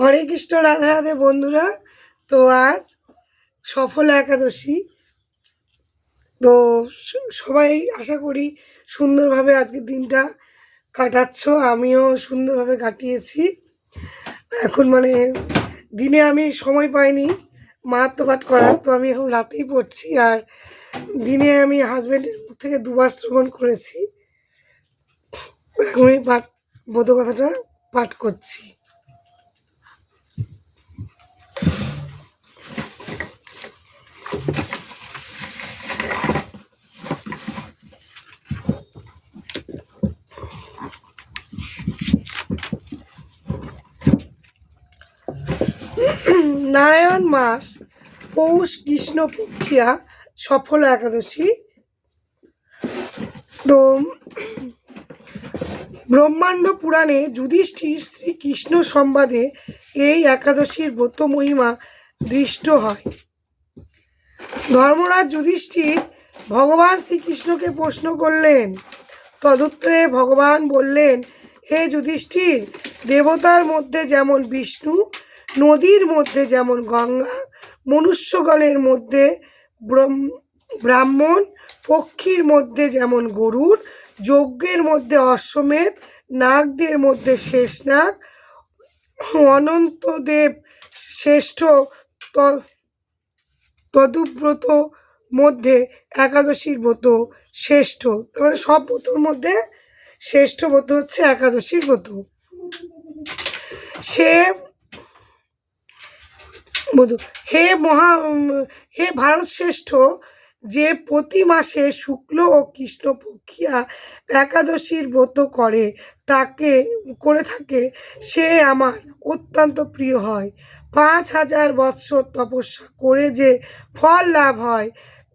হরে কৃষ্ণ, রাধা রাধে বন্ধুরা। তো আজ সফল একাদশী। তো সবাই আশা করি সুন্দরভাবে আজকের দিনটা কাটাচ্ছ। আমিও সুন্দরভাবে কাটিয়েছি। এখন মানে দিনে আমি সময় পাইনি মাহাত্মপাঠ করার, তো আমি এখন রাতেই পড়ছি। আর দিনে আমি হাজব্যান্ডের মুখ থেকে দুবার শ্রবণ করেছি। এখন আমি পাঠ বোধকথাটা পাঠ করছি। নারায়ণ মাস, পৌষ কৃষ্ণ পক্ষিয়া সফল একাদশী। তো ব্রহ্মাণ্ড পুরাণে যুধিষ্ঠির শ্রীকৃষ্ণ সংবাদে এই একাদশীর ব্রত মহিমা দৃষ্ট হয়। ধর্মরাজ যুধিষ্ঠির ভগবান শ্রীকৃষ্ণকে প্রশ্ন করলেন, তদুত্তরে ভগবান বললেন, হে যুধিষ্ঠির, দেবতার মধ্যে যেমন বিষ্ণু নদীর মধ্যে যেমন গঙ্গা, মনুষ্যগণের মধ্যে ব্রহ্ম- ব্রাহ্মণ, পক্ষীর মধ্যে যেমন গরুর, যজ্ঞের মধ্যে অশ্বমেধ, নাগদের মধ্যে শেষনাগ, অনন্তদেব শ্রেষ্ঠ তদুব্রত মধ্যে একাদশীর ব্রত শ্রেষ্ঠ। মানে সব ব্রতর মধ্যে শ্রেষ্ঠ ব্রত হচ্ছে একাদশীর ব্রত। সে বধূ হে মহা হে ভারত শ্রেষ্ঠ যে প্রতি মাসে শুক্ল ও কৃষ্ণ পক্ষিয়া একাদশীর ব্রত করে, তাকে, করে থাকে, সে আমার অত্যন্ত প্রিয় হয়। পাঁচ হাজার বৎসর তপস্যা করে যে ফল লাভ হয়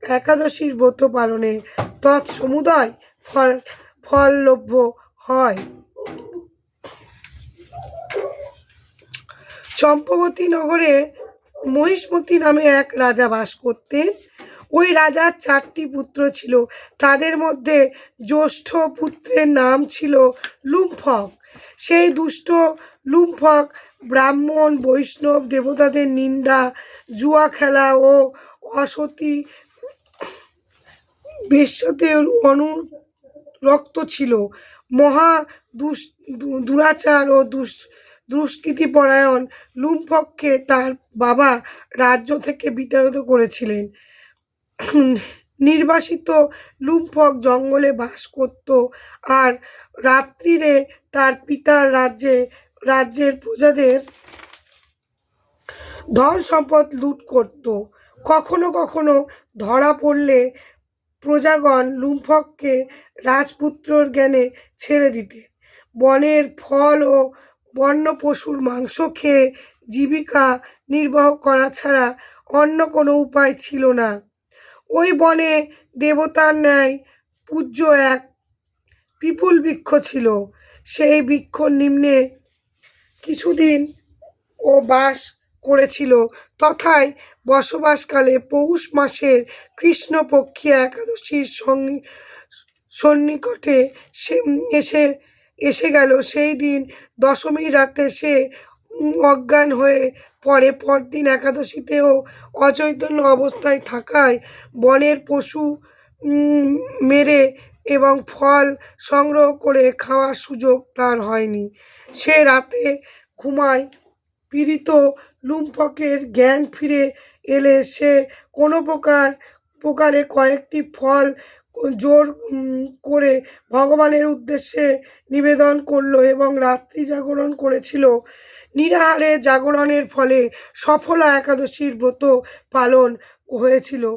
একাদশীর ব্রত পালনে, তৎসমুদয় ফল, ফললভ্য হয়। চম্পবতী নগরে মহিষ্মতী নামে এক রাজা বাস করতেন। ওই রাজার চারটি পুত্র ছিল। তাদের মধ্যে জ্যেষ্ঠ পুত্রের নাম ছিল লুম্ফক। সেই দুষ্ট লুম্ফক ব্রাহ্মণ, বৈষ্ণব দেবতাদের নিন্দা, জুয়া খেলা ও অসতী বেশ্যাতে অনুরক্ত ছিল। মহা দুরাচার ও দুস দুষ্কৃতিপরায়ণ লুম্ফককে তার বাবা রাজ্য থেকে বিতাড়িত করেছিলেন। নির্বাসিত লুম্ফক জঙ্গলে বাস করত আর রাত্রিরে তার পিতার রাজ্যে, রাজ্যের প্রজাদের ধন সম্পদ লুট করত। কখনো কখনো ধরা পড়লে প্রজাগণ লুম্ফককে রাজপুত্রর জ্ঞানে ছেড়ে দিতেন। বনের ফল ও বন্য পশুর মাংস খেয়ে জীবিকা নির্বাহ করা ছাড়া অন্য কোনো উপায় ছিল না। ওই বনে দেবতার ন্যায় পূজ্য এক পিপুল বৃক্ষ ছিল। সেই বৃক্ষ নিম্নে কিছুদিন ও বাস করেছিল। তথায় বসবাসকালে পৌষ মাসের কৃষ্ণপক্ষী একাদশীর সঙ্গে সন্নিকটে সে এসে এসে গেল। সেই দিন দশমী রাতে সে অজ্ঞান হয়ে পরে পরদিন একাদশীতেও অচৈতন্য অবস্থায় থাকায় বনের পশু মেরে এবং ফল সংগ্রহ করে খাওয়ার সুযোগ তার হয়নি। সে রাতে ঘুমায়। পীড়িত লুম্ফকের জ্ঞান ফিরে এলে সে কোনো প্রকার, প্রকারে কয়েকটি ফল জোর করে ভগবানের উদ্দেশ্যে নিবেদন করল এবং রাত্রি জাগরণ করেছিল। নিরাহারে জাগরণের ফলে সফলা একাদশীর ব্রত পালন হয়েছিল।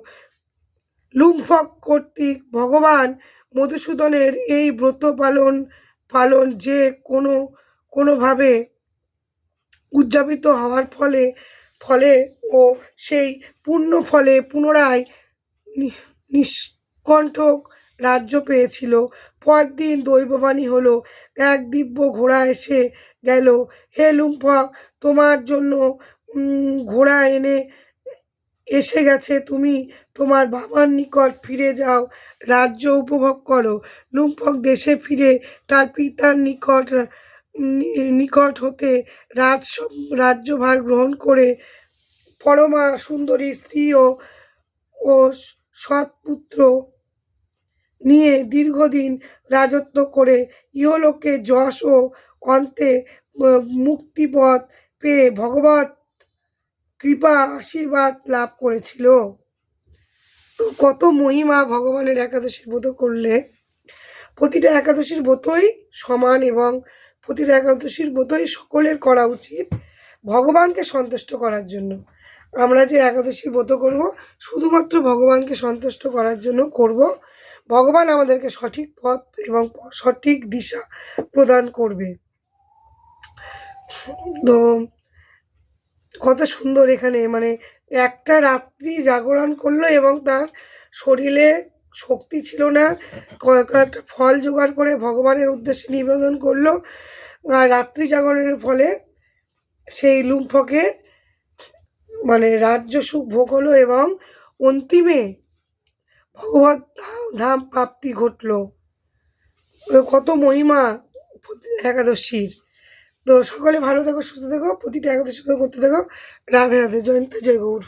লুম্ফক কর্তৃক ভগবান মধুসূদনের এই ব্রত পালন পালন যে কোনো, কোনোভাবে উদযাপিত হওয়ার ফলে ফলে ও সেই পুণ্য ফলে পুনরায় নি- নিষ্কণ্ঠক রাজ্য পেয়েছিল। পরদিন দৈববাণী হলো, এক দিব্য ঘোড়া এসে গেল, হে লুম্ফক তোমার জন্য ঘোড়া এনে, এসে গেছে তুমি, তোমার বাবার নিকট ফিরে যাও, রাজ্য উপভোগ করো। লুম্ফক দেশে ফিরে তার পিতার নিকট নিকট হতে রাজ, রাজ্যভার গ্রহণ করে পরমা সুন্দরী স্ত্রী ও ও সৎ পুত্র নিয়ে দীর্ঘদিন রাজত্ব করে ইহলোকে যশ ও অন্তে মুক্তিপথ পেয়ে ভগবত কৃপা আশীর্বাদ লাভ করেছিল। তো কত মহিমা ভগবানের একাদশীর ব্রত করলে। প্রতিটা একাদশীর ব্রতই সমান এবং প্রতিটা একাদশীর ব্রতই সকলের করা উচিত ভগবানকে সন্তুষ্ট করার জন্য। আমরা যে একাদশীর ব্রত করব, শুধুমাত্র ভগবানকে সন্তুষ্ট করার জন্য করব ভগবান আমাদেরকে সঠিক পথ এবং সঠিক দিশা প্রদান করবে। তো কত সুন্দর এখানে মানে একটা রাত্রি জাগরণ করল এবং তার শরীরে শক্তি ছিল না। কয়েকটা ফল জোগাড় করে ভগবানের উদ্দেশ্যে নিবেদন করল। আর রাত্রি জাগরণের ফলে সেই লুম্ফকের মানে রাজ্য সুখ ভোগ হলো এবং অন্তিমে ভগবত ধাম- প্রাপ্তি ঘটল। কত মহিমা একাদশীর। তো সকলে ভালো থেকো, সুস্থ থেকো, প্রতিটা একাদশী করতে থেকো। রাধে রাধে জয়ন্ত জয় গৌর।